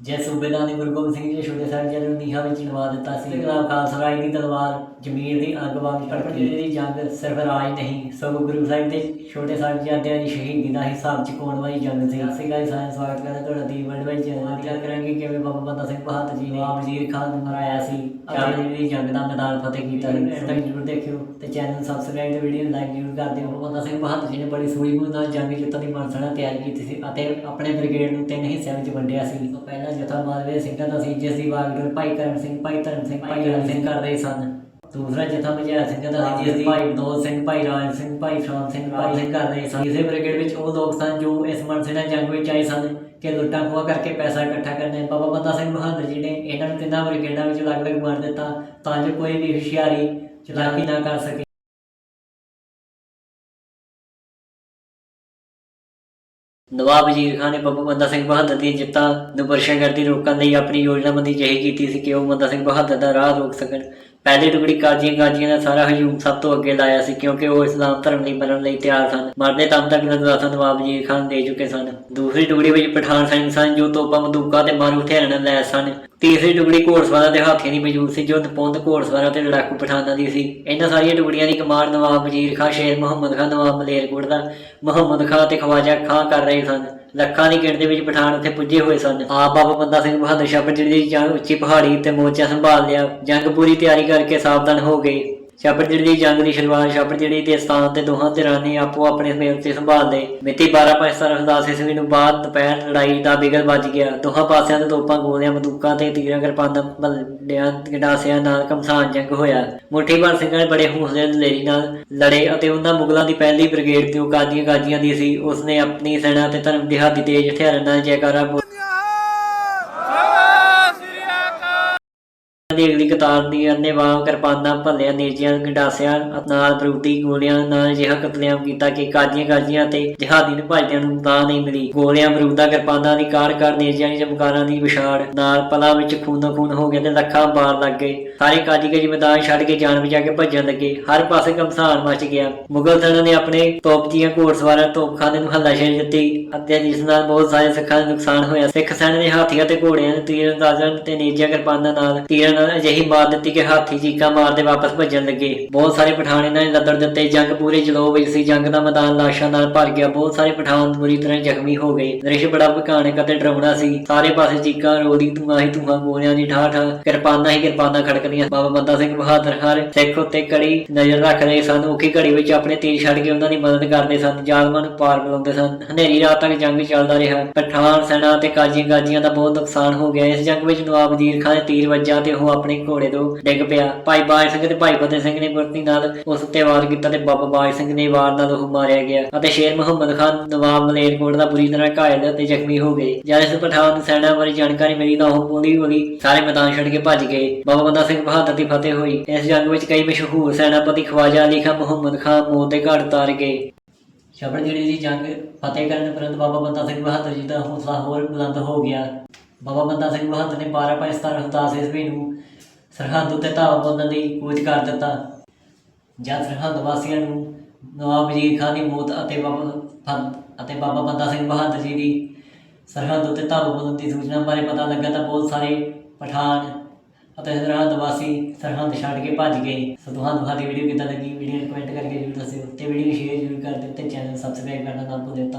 ਜਿਸ ਸੂਬੇਦਾਰ ਨੇ ਗੁਰੂ ਗੋਬਿੰਦ ਸਿੰਘ ਜੀ ਛੋਟੇ ਸਾਹਿਬਜ਼ਾਦੇ ਨੂੰ ਨੀਹਾਂ ਵਿੱਚ ਨਵਾ ਦਿੱਤਾ ਸੀ। ਤੇ ਖਾਲਸਾ ਰਾਜ ਦੀ ਤਲਵਾਰ ਜ਼ਮੀਰ ਦੀ ਅੱਗ ਵਾਂਗ ਭੜਕੀ ਦੀ ਜੰਗ ਸਿਰਫ ਰਾਜ ਨਹੀਂ ਸਗੋਂ ਗੁਰੂ ਸਾਹਿਬ ਦੇ ਛੋਟੇ ਸਾਹਿਬਜ਼ਾਦਿਆਂ ਦੀ ਸ਼ਹੀਦੀ ਦਾ ਹਿਸਾਬ ਚੁਕਾਉਣ ਵਾਲੀ ਜੰਗ ਸੀ। ਅਸੀਂ ਗਾਇਸ ਸਾਇੰਸ ਸਵਾਗਤ ਕਰਦੇ ਤੁਹਾਡਾ ਦੀ ਵਰਲਡ ਵਿੱਚ। ਚੈਨਲ ਦੀ ਗੱਲ ਕਰਾਂਗੇ ਕਿਵੇਂ ਬਾਬਾ ਬੰਦਾ ਸਿੰਘ ਬਹਾਦਰ ਜੀ ਨੇ ਵਜ਼ੀਰ ਖਾਨ ਨੂੰ ਹਰਾਇਆ ਸੀ। ਚਾਰ ਦੀ ਜੰਗ ਦਾ ਮੈਦਾਨ ਫਤਿਹ ਕੀਤਾ ਸੀ ਤੱਕ ਜਰੂਰ ਦੇਖਿਓ ਤੇ ਚੈਨਲ ਸਬਸਕ੍ਰਾਈਬ ਤੇ ਵੀਡੀਓ ਲਾਈਕ ਜਰੂਰ ਕਰ ਦਿਓ। ਬਾਬਾ ਬੰਦਾ ਸਿੰਘ ਬਹਾਦਰ ਜੀ ਨੇ ਬੜੀ ਸੂਝਬੂਝ ਨਾਲ ਜੰਗ ਜਿੱਤਣ ਦੀ ਮਨਸਣਾ ਤਿਆਰ ਕੀਤੀ ਸੀ ਅਤੇ ਆਪਣੇ ਬ੍ਰਿਗੇਡ ਨੂੰ ਤਿੰਨ ਹਿੱਸਿਆਂ ਵਿੱਚ ਵੰਡਿਆ ਸੀ। ਤੋਂ ਪਹਿਲਾ ਜਥਾ ਮਾਲਵੇ ਸਿੰਘਾਂ ਦਾ ਸੀ ਜਿਸ ਦੀ ਵਾਗਡੋਰ ਭਾਈ ਕਰਮ ਸਿੰਘ ਭਾਈ ਧਰਮ ਸਿੰਘ ਭਾਈ ਗਰਮ ਸਿੰਘ ਕਰ ਰਹੇ ਸਨ। ਦੂਸਰਾ ਜਥਾ ਮਜਿਆ ਸਿੰਘ ਦਾ ਸੀ ਜਿਸ ਦੀ ਭਾਈ ਵਿਨੋਦ ਸਿੰਘ ਭਾਈ ਰਾਜ ਸਿੰਘ ਭਾਈ ਸ਼ਾਮ ਸਿੰਘ ਭਾਈ ਸਿੰਘ ਕਰ ਰਹੇ ਸਨ। ਇਸੇ ਬ੍ਰਿਗੇਡ ਵਿੱਚ ਉਹ ਲੋਕ ਸਨ ਜੋ ਇਸ ਮਨਸਣਾ ਜੰਗ ਵਿੱਚ ਆਏ ਸਨ ਕਿ ਲੁੱਟਾਂ ਖੋਹ ਕਰਕੇ ਪੈਸਾ ਇਕੱਠਾ ਕਰਨੇ। ਬਾਬਾ ਬੰਦਾ ਸਿੰਘ ਬਹਾਦਰ ਜੀ ਨੇ ਇਹਨਾਂ ਨੂੰ ਤਿੰਨਾਂ ਬ੍ਰਿਗੇਡਾਂ ਵਿੱਚ ਅਲੱਗ-ਅਲੱਗ ਵੰਡ ਦਿੱਤਾ ਤਾਂ ਜੋ ਕੋਈ ਵੀ ਹੁਸ਼ਿਆਰੀ ਚਲਾਕੀ ਨਾ ਕਰ ਸਕੇ। ਨਵਾਬ ਵਜ਼ੀਰ ਖਾਨ ਨੇ ਬਾਬਾ ਬੰਦਾ ਸਿੰਘ ਬਹਾਦਰ ਦੀਆਂ ਜਿੱਤਾਂ ਨੂੰ ਪਰਸ਼ਾਗਰਦੀ ਰੋਕਣ ਲਈ ਆਪਣੀ ਯੋਜਨਾਬੰਦੀ ਜਿਹੀ ਕੀਤੀ ਸੀ ਕਿ ਉਹ ਬੰਦਾ ਸਿੰਘ ਬਹਾਦਰ ਦਾ ਰਾਹ ਰੋਕ ਸਕਣ। ਪਹਿਲੀ ਟੁਕੜੀ ਕਾਜੀਆਂ ਕਾਜ਼ੀਆਂ ਦਾ ਸਾਰਾ ਹਜੂਮ ਸਭ ਤੋਂ ਅੱਗੇ ਲਾਇਆ ਸੀ ਕਿਉਂਕਿ ਉਹ ਇਸਲਾਮ ਧਰਮ ਲਈ ਮਰਨ ਲਈ ਤਿਆਰ ਸਨ। ਮਰਦੇ ਦਮ ਤੱਕ ਨਜ਼ਰਾਤਾ ਨਵਾਬ ਵਜ਼ੀਰ ਖਾਨ ਦੇ ਚੁੱਕੇ ਸਨ। ਦੂਸਰੀ ਟੁਕੜੀ ਵਿੱਚ ਪਠਾਨ ਸਿੰਘ ਸਨ ਜੋ ਤੋਪਾਂ ਬੰਦੂਕਾਂ ਤੇ ਮਾਰੂ ਹਥਿਆਰਾਂ ਨਾਲ ਲੈਸ ਸਨ। ਤੀਸਰੀ ਡੁਗੜੀ ਘੋੜਸਵਾਰਾਂ ਦੇ ਹਾਥੀਆਂ ਦੀ ਮੌਜੂਦ ਸੀ ਜੋ ਨਪੁੰਦ ਘੋੜਸਵਾਰਾਂ ਤੇ ਲੜਾਕੂ ਪਠਾਨਾਂ ਦੀ ਸੀ। ਇਹਨਾਂ ਸਾਰੀਆਂ ਟੁਕੜੀਆਂ ਦੀ ਕਮਾਨ ਨਵਾਬ ਵਜ਼ੀਰ ਖਾਂ, ਸ਼ੇਰ ਮੁਹੰਮਦ ਖਾਨ ਨਵਾਬ ਮਲੇਰਕੋਟ ਦਾ, ਮੁਹੰਮਦ ਖਾਨ ਤੇ ਖਵਾਜਾ ਖਾਂ ਕਰ ਰਹੇ ਸਨ। ਲੱਖਾਂ ਦੀ ਗਿਣਤੀ ਵਿੱਚ ਪਠਾਨ ਉੱਥੇ ਪੁੱਜੇ ਹੋਏ ਸਨ। ਆਪ ਬਾਬਾ ਬੰਦਾ ਸਿੰਘ ਬਹਾਦਰ ਸ਼ਾਹ ਜਿਹੜੀ ਦੀ ਜੰਗ ਉੱਚੀ ਪਹਾੜੀ ਤੇ ਮੋਰਚਾ ਸੰਭਾਲ ਲਿਆ। ਜੰਗ ਪੂਰੀ ਤਿਆਰੀ ਕਰਕੇ ਸਾਵਧਾਨ ਹੋ ਗਏ। ਛਾਪੜ ਜਿਹੜੀ ਦੀ ਜੰਗ ਦੀ ਸ਼ੁਰੂਆਤ ਛਾਪੜ ਜਿਹੜੀ ਦੇ ਸਥਾਨ ਤੇ ਦੋਹਾਂ ਧਿਰਾਂ ਨੇ ਆਪੋ ਆਪਣੇ ਮੇਲ ਤੇ ਸੰਭਾਲ ਲਏ ਮਿਤੀ 12 5 ਈਸਵੀ ਨੂੰ ਬਾਅਦ ਦੁਪਹਿਰ ਲੜਾਈ ਦਾ ਬਿਗਲ ਵੱਜ ਗਿਆ। ਦੋਹਾਂ ਪਾਸਿਆਂ ਤੋਂ ਤੋਪਾਂ ਗੋਲੀਆਂ, ਬੰਦੂਕਾਂ ਤੇ ਤੀਰਾਂ ਕਿਰਪਾਨਾਂ ਬੱਲਿਆਂ ਗਡਾਸਿਆਂ ਨਾਲ ਕਮਸਾਨ ਜੰਗ ਹੋਇਆ। ਮੁੱਠੀ ਭਰ ਸਿੰਘਾਂ ਨੇ ਬੜੇ ਹੌਸਲੇ ਦਲੇਰੀ ਨਾਲ ਲੜੇ ਅਤੇ ਉਹਨਾਂ ਮੁਗਲਾਂ ਦੀ ਪਹਿਲੀ ਬ੍ਰਿਗੇਡ ਜੋ ਕਾਜੀਆਂ ਗਾਜੀਆਂ ਦੀ ਸੀ। ਉਸਨੇ ਆਪਣੀ ਸੈਨਾ ਤੇ ਧਰਮ ਦਿਹਾਦੀ ਤੇਜ ਹਥਿਆਰਾਂ ਨਾਲ ਜੈਕਾਰਾ ਬੋਲ ਦੀ ਅਗਲੀ ਕਤਾਰ ਅੰਨੇਵਾਹ ਕਿਰਪਾਨਾਂ ਭੱਲਿਆਂ, ਨੇਜੀਆਂ, ਗੰਡਾਸਿਆਂ, ਨਾਲ ਬਰੂਦੀ ਗੋਲੀਆਂ ਨਾਲ ਅਜਿਹਾ ਕਤਲੇਆਮ ਕੀਤਾ ਕਿ ਕਾਜੀਆਂ ਕਾਜੀਆਂ ਤੇ ਜਹਾਦੀ ਨੂੰ ਭਾਜਿਆਂ ਨੂੰ ਤਾਂ ਨਹੀਂ ਮਿਲੀ। ਗੋਲੀਆਂ, ਬਰੂਦਾਂ ਕਿਰਪਾਨਾਂ ਦੀ ਕਾਰ ਕਾਰ ਨੇਜੀਆਂ ਦੀ ਚਮਕਾਰਾਂ ਦੀ ਵਿਛਾੜ, ਨਾਲ ਪਲਾਂ ਵਿੱਚ ਖੂਨੋ ਖੂਨ ਹੋ ਗਏ ਤੇ ਲੱਖਾਂ ਬਾਰ ਲੱਗ ਗਏ। ਸਾਰੇ ਕਾਜੀ ਮੈਦਾਨ ਛੱਡ ਕੇ ਜਾਨ ਬਚਾ ਕੇ ਭੱਜਣ ਲੱਗੇ। ਹਰ ਪਾਸੇ ਕਮਸਾਨ ਮਚ ਗਿਆ। ਮੁਗਲ ਸੈਨਾ ਨੇ ਆਪਣੇ ਤੋਪਚੀਆਂ ਘੋੜਸਵਾਰਾਂ, ਤੋਪਖਾਨੇ ਨੂੰ ਹੱਲਾਸ਼ੇਰੀ ਦਿੱਤੀ ਅਤੇ ਜਿਸ ਨਾਲ ਬਹੁਤ ਸਾਰੇ ਸਿੱਖਾਂ ਦਾ ਨੁਕਸਾਨ ਹੋਇਆ। ਸਿੱਖ ਸੈਨਾ ਨੇ ਹਾਥੀਆਂ ਤੇ ਘੋੜਿਆਂ ਨੂੰ ਤੀਰ ਅੰਦਾਜ਼ਾਂ ਤੇ ਨੇਜੀਆਂ ਕਿਰਪਾਨਾਂ ਨਾਲ ਤੀਰਾਂ ਨਾਲ ਅਜਿਹੀ ਮਾਰ ਦਿੱਤੀ ਕਿ ਹਾਥੀ ਚੀਕਾਂ ਮਾਰਦੇ ਵਾਪਸ ਭੱਜਣ ਲੱਗੇ। ਬਹੁਤ ਸਾਰੇ ਪਠਾਨ ਇਹਨਾਂ ਨੇ ਲੱਦੜ ਦਿੱਤੇ। ਜੰਗ ਪੂਰੇ ਜਲੋ ਵਿੱਚ ਸੀ। ਜੰਗ ਦਾ ਮੈਦਾਨ ਲਾਸ਼ਾਂ ਨਾਲ ਭਰ ਗਿਆ। ਬਹੁਤ ਸਾਰੇ ਪਠਾਨ ਬੁਰੀ ਤਰ੍ਹਾਂ ਜ਼ਖਮੀ ਹੋ ਗਏ। ਦ੍ਰਿਸ਼ ਬੜਾ ਭਿਆਨਕ ਅਤੇ ਡਰਾਉਣਾ ਸੀ। ਸਾਰੇ ਪਾਸੇ ਚੀਕਾਂ ਰੋਦੀ ਧੂਆਂ ਹੀ ਧੂਆਂ ਗੋਲਿਆਂ ਦੀ ਠਾਠ ਕਿਰਪਾਨਾਂ ਹੀ ਕਿਰਪਾਨਾਂ ਖੜਕਦੀਆਂ ਬਾਬਾ ਬੰਦਾ ਸਿੰਘ ਬਹਾਦਰ ਹਰ ਸਿੱਖ ਉੱਤੇ ਕੜੀ ਨਜ਼ਰ ਰੱਖਦੇ ਸਨ। ਔਖੀ ਘੜੀ ਵਿੱਚ ਆਪਣੇ ਤੀਰ ਛੱਡ ਕੇ ਉਹਨਾਂ ਦੀ ਮਦਦ ਕਰਦੇ ਸਨ। ਜ਼ਾਲਮਾਂ ਨੂੰ ਪਾਰ ਬੁਲਾਉਂਦੇ ਸਨ। ਹਨੇਰੀ ਰਾਤ ਤੱਕ ਜੰਗ ਚੱਲਦਾ ਰਿਹਾ। ਪਠਾਨ, ਸੈਨਾ ਤੇ ਕਾਜੀਆਂ ਗਾਜੀਆਂ ਦਾ ਬਹੁਤ ਨੁਕਸਾਨ ਹੋ ਗਿਆ। ਇਸ ਜੰਗ ਵਿੱਚ ਨਵਾਬ ਵਜ਼ੀਰ ਖਾਨ ਦੇ ਤੀਰ ਵੱਜਾ ਤੇ ਉਹ ਆਪਣੇ ਘੋੜੇ ਤੋਂ ਡਿੱਗ ਪਿਆ। ਭਾਈ ਬਾਜ ਸਿੰਘ ਤੇ ਭਾਈ ਫਤਿਹ ਸਿੰਘ ਨੇ ਗੁਰਤੀ ਨਾਲ ਉਸ ਉੱਤੇ ਵਾਰ ਕੀਤਾ ਤੇ ਬਾਬਾ ਬਾਜ ਸਿੰਘ ਨੇ ਵਾਰ ਨਾਲ ਉਹ ਮਾਰਿਆ ਗਿਆ ਅਤੇ ਸ਼ੇਰ ਮੁਹੰਮਦ ਖਾਨ ਨਵਾਬ ਮਲੇਰਕੋਟ ਦਾ ਬੁਰੀ ਤਰ੍ਹਾਂ ਘਾਇਲ ਅਤੇ ਜ਼ਖਮੀ ਹੋ ਗਏ। ਜਦ ਇਸ ਪਠਾਨ ਸੈਨਾ ਬਾਰੇ ਜਾਣਕਾਰੀ ਮਿਲੀ ਤਾਂ ਉਹ ਹੌਲੀ ਹੌਲੀ ਸਾਰੇ ਮੈਦਾਨ ਛੱਡ ਕੇ ਭੱਜ ਗਏ। ਬਾਬਾ ਬੰਦਾ ਸਿੰਘ ਸਿੰਘ ਬਹਾਦਰ ਦੀ ਫਤਿਹ ਹੋਈ। ਇਸ ਜੰਗ ਵਿੱਚ ਕਈ ਮਸ਼ਹੂਰ ਸੈਨਾਪਤੀ ਖਵਾਜਾ ਅਲੀ ਖਾਨ ਮੁਹੰਮਦ ਖਾਨ ਮੌਤ ਦੇ ਘਾਟ ਉਤਾਰ ਗਏ। ਛਪੜ ਜਿਹੜੀ ਦੀ ਜੰਗ ਫਤਿਹ ਕਰਨ ਉਪਰੰਤ ਬਾਬਾ ਬੰਦਾ ਸਿੰਘ ਬਹਾਦਰ ਜੀ ਦਾ ਹੌਸਲਾ ਹੋਰ ਬੁਲੰਦ ਹੋ ਗਿਆ। ਬਾਬਾ ਬੰਦਾ ਸਿੰਘ ਬਹਾਦਰ ਨੇ 12 ਭਾਈ 17 ਈਸਵੀ ਨੂੰ ਸਰਹੱਦ ਉੱਤੇ ਧਾਵਾ ਬੋਲਣ ਦੀ ਕੋਚ ਕਰ ਦਿੱਤਾ। ਜਦ ਸਰਹੱਦ ਵਾਸੀਆਂ ਨੂੰ ਨਵਾਬ ਵਜ਼ੀਰ ਖਾਨ ਦੀ ਮੌਤ ਅਤੇ ਬਾਬਾ ਅਤੇ ਬਾਬਾ ਬੰਦਾ ਸਿੰਘ ਬਹਾਦਰ ਜੀ ਦੀ ਸਰਹੱਦ ਉੱਤੇ ਧਾਵਾ ਬੋਲਣ ਦੀ ਸੂਚਨਾ ਬਾਰੇ ਪਤਾ ਲੱਗਾ ਤਾਂ ਬਹੁਤ ਸਾਰੇ ਪਠਾਨ ਅਤੇ ਸਰਹੱਦ ਵਾਸੀ ਸਰਹੰਦ ਛੱਡ ਕੇ ਭੱਜ ਗਏ। ਸੋ ਤੁਹਾਨੂੰ ਸਾਡੀ ਵੀਡੀਓ ਕਿੱਦਾਂ ਲੱਗੀ? ਵੀਡੀਓ ਨੂੰ ਕਮੈਂਟ ਕਰਕੇ ਜ਼ਰੂਰ ਦੱਸਿਓ ਤੇ ਵੀਡੀਓ ਨੂੰ ਸ਼ੇਅਰ ਜ਼ਰੂਰ ਕਰ ਦਿਓ ਤੇ ਚੈਨਲ ਸਬਸਕ੍ਰਾਈਬ ਕਰਨਾ ਨਾ ਭੁੱਲਿਓ।